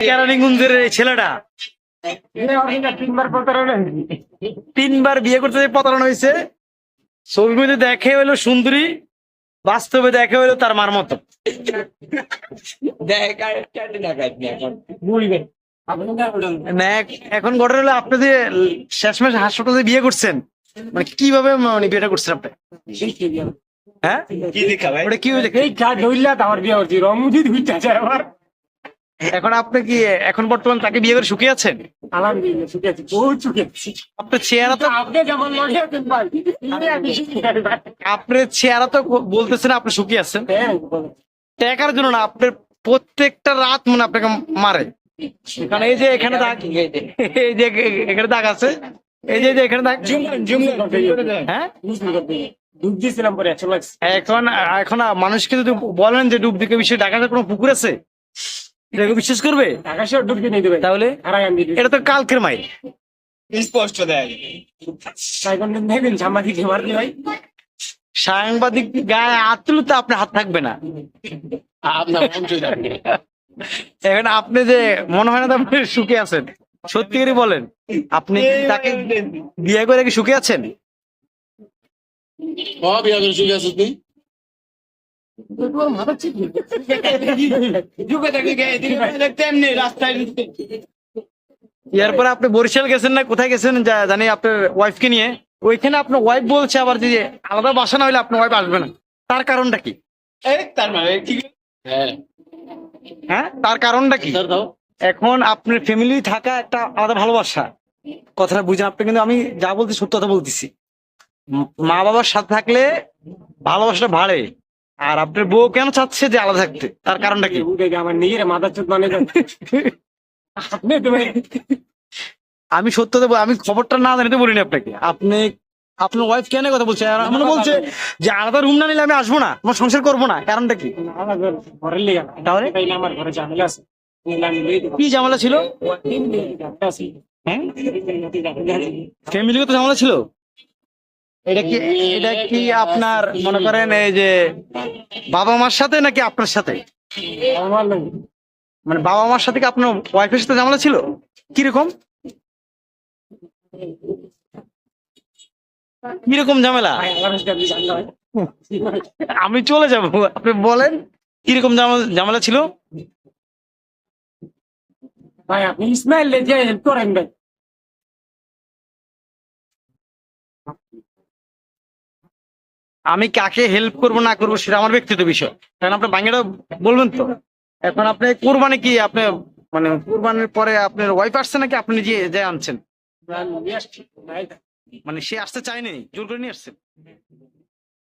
কেরানীগঞ্জের ছেলেটা। তিনবার তিনবার বিয়ে করতে প্রতারণা হয়েছে। ছবির মধ্যে দেখে হলো সুন্দরী বাস্তবে দেখে হলো তার মার মতো। এখন ঘটনা হলো আপনি যে শেষমেশ হাসপাতালে বিয়ে করছেন মানে কীভাবে মানে বিয়েটা করছেন আপনি? হ্যাঁ? ওটা কি হয়েছে? এই চা ধরলা আমার বিয়ে হচ্ছে রমুদি দুইটা যায় আমার এখন আপনি কি এখন বর্তমান তাকে বিয়ে করে সুখী আছেন? আলহামদুলিল্লাহ সুখে আছি বহুত সুখে আছি। আপনার চেহারা তো আপনি যেমন আছেন ভাই। আপনার চেহারা তো বলতেছেন আপনি সুখী আছেন। হ্যাঁ। টাকার জন্য না আপনার প্রত্যেকটা রাত মনে আপনাকে মারে। কারণ এই যে এখানে দাগ এই যে এখানে দাগ আছে এই যে এই যে এখানে দাগ হ্যাঁ? ডুব দিয়েছিলাম পরে এখন এখন মানুষকে যদি বলেন যে ডুব দিকে বিষয়ে ঢাকাতে কোনো পুকুর আছে? এটাকে বিশ্বাস করবে? নিয়ে দেবে। তাহলে? এটা তো কালকের মাই স্পষ্ট দেয়। দেখবেন সাংবাদিক মার দিয়ে ভাই। সাংবাদিক গায়ে তো আপনার হাত থাকবে না। এখন আপনি যে মনে হয় না আপনি সুখে আছেন। সত্যি করে বলেন আপনি তাকে বিয়ে করে কি সুখে আছেন? বিয়া করে সুখে তুই? মাথা ঠিক তেমনি রাস্তায় এরপরে আপনি বরিশাল গেছেন না কোথায় গেছেন জানি আপনার ওয়াইফকে নিয়ে। ওইখানে আপনার ওয়াইফ বলছে আবার যে আলাদা বাসা না হলে আপনার ওয়াইফ আসবে না। তার কারণটা কি? তার মানে হ্যাঁ। হ্যাঁ তার কারণটা কি? এখন আপনার ফ্যামিলি থাকা একটা আলাদা ভালোবাসা। কথাটা বুঝেন আপনি কিন্তু আমি যা বলছি সত্য কথা বলতেছি। মা বাবার সাথে থাকলে ভালোবাসাটা বাড়ে। আর আপনার বউ কেন চাচ্ছে যে আলাদা থাকতে তার কারণটা কি আমার নিজের মাথা চোদ মানে। আপনি তো আমি সত্য দেবো আমি খবরটা না জানিতে বলিনি আপনাকে আপনি আপনার ওয়াইফ কেন কথা বলছে আর এমন বলছে যে আলাদা রুম না নিলে আমি আসব না আমার সংসার করব না কারণটা কি আমার ঘরের লেগে তাহলে? আমার ঘরে ঝামেলা আছে। কি ঝামেলা। হ্যাঁ। ফ্যামিলিগত ঝামেলা ছিল এটা কি এটা কি আপনার, মনে করেন এই যে বাবা মার সাথে নাকি আপনার সাথে? মানে বাবা মার সাথে কি আপনার ওয়াইফের সাথে ঝামেলা ছিল? কীরকম? কীরকম ঝামেলা। আমি চলে যাব, আপনি বলেন, কীরকম ঝামেলা ছিল? ভাই, আপনি ইসমাইল আমি কাকে হেল্প করব না করব সেটা আমার ব্যক্তিগত বিষয়। কারণ আপনি বাংলাটা বলবেন তো। এখন আপনি কোরবানি কি আপনি মানে কোরবানির পরে আপনার ওয়াইফ আসছে নাকি আপনি নিজে যে আনছেন? মানে সে আসতে চায়নি জোর করে নিয়ে আসছেন